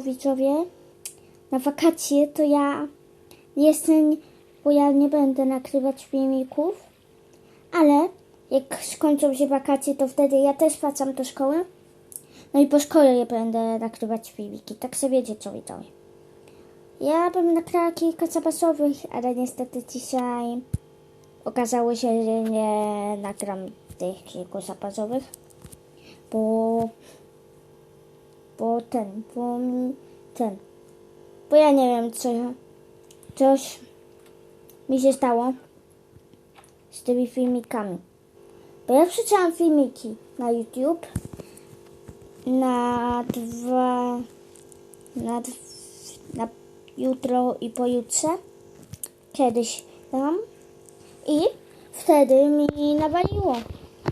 widzowie, na wakacje to ja jestem, bo ja nie będę nagrywać filmików, ale jak skończą się wakacje, to wtedy ja też wracam do szkoły. No i po szkole ja będę nagrywać filmiki, tak sobie wiecie co widzowie. Ja bym nagrała kilka zapasowych, ale niestety dzisiaj okazało się, że nie nagram tych kilku zapasowych, bo bo ten, bo mi ten, bo ja nie wiem co, coś mi się stało z tymi filmikami. Bo ja wrzucałam filmiki na YouTube na dwa, na, na jutro i pojutrze, kiedyś tam i wtedy mi nawaliło.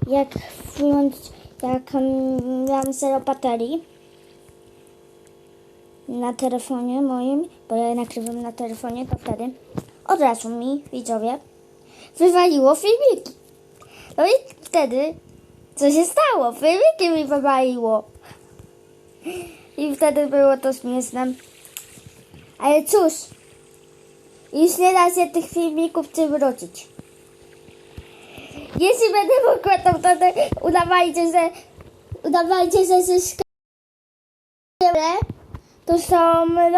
Jak włącz, jak mm, miałam zero baterii na telefonie moim, bo ja nagrywam na telefonie, to wtedy od razu mi, widzowie, wywaliło filmiki. No i wtedy, co się stało? Filmiki mi wywaliło. I wtedy było to śmieszne. Ale cóż, już nie da się tych filmików przywrócić. Jeśli będę mogła, to wtedy udawajcie, że udawajcie, że się szkołę, to są